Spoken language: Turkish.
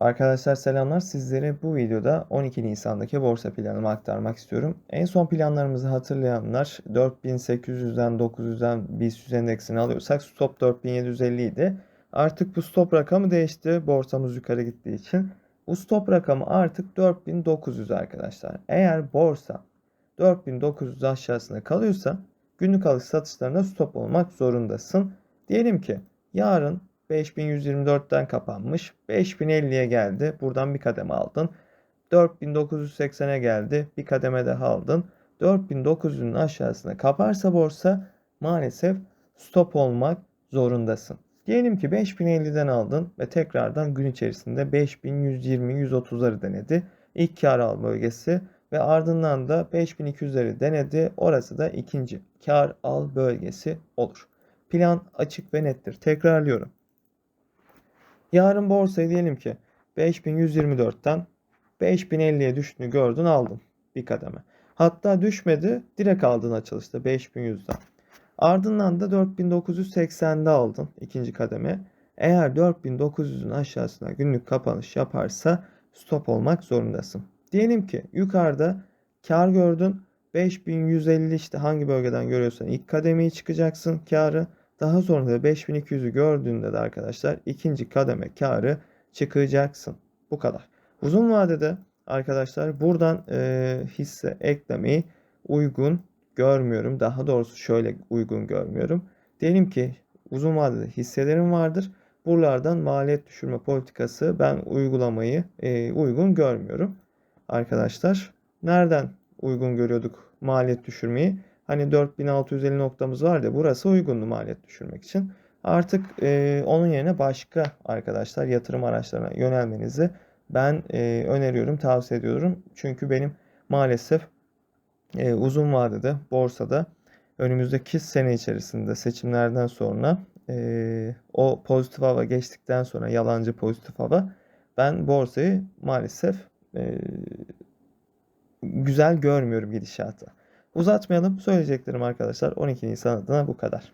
Arkadaşlar selamlar. Sizlere bu videoda 12 Nisan'daki borsa planımı aktarmak istiyorum. En son planlarımızı hatırlayanlar 4800'den 900'den BIST endeksini alıyorsak stop 4750 idi. Artık bu stop rakamı değişti borsamız yukarı gittiği için. Bu stop rakamı artık 4900 arkadaşlar. Eğer borsa 4900 aşağısında kalıyorsa günlük alış satışlarına stop olmak zorundasın. Diyelim ki yarın 5124'ten kapanmış. 5050'ye geldi. Buradan bir kademe aldın. 4980'e geldi. Bir kademe daha aldın. 4900'ün aşağısına kaparsa borsa maalesef stop olmak zorundasın. Diyelim ki 5050'den aldın ve tekrardan gün içerisinde 5120-130'ları denedi. İlk kar al bölgesi ve ardından da 5200'leri denedi. Orası da ikinci kar al bölgesi olur. Plan açık ve nettir. Tekrarlıyorum. Yarın borsayı diyelim ki 5124'ten 5050'ye düştüğünü gördün aldın bir kademe. Hatta düşmedi direkt aldın açılışta 5100'den. Ardından da 4980'de aldın ikinci kademe. Eğer 4900'ün aşağısına günlük kapanış yaparsa stop olmak zorundasın. Diyelim ki yukarıda kar gördün 5150 işte hangi bölgeden görüyorsan ilk kademeyi çıkacaksın karı. Daha sonra da 5200'ü gördüğünde de arkadaşlar ikinci kademe karı çıkacaksın. Bu kadar. Uzun vadede arkadaşlar buradan e, hisse eklemeyi uygun görmüyorum. Daha doğrusu şöyle uygun görmüyorum. Diyelim ki uzun vadede hisselerim vardır. Buralardan maliyet düşürme politikası ben uygulamayı e, uygun görmüyorum. Arkadaşlar nereden uygun görüyorduk maliyet düşürmeyi? Hani 4650 noktamız var ya burası uygundu maliyet düşürmek için. Artık e, onun yerine başka arkadaşlar yatırım araçlarına yönelmenizi ben e, öneriyorum, tavsiye ediyorum. Çünkü benim maalesef e, uzun vadede borsada önümüzdeki sene içerisinde seçimlerden sonra e, o pozitif hava geçtikten sonra yalancı pozitif hava ben borsayı maalesef e, güzel görmüyorum gidişatı. Uzatmayalım. Söyleyeceklerim arkadaşlar 12 Nisan adına bu kadar.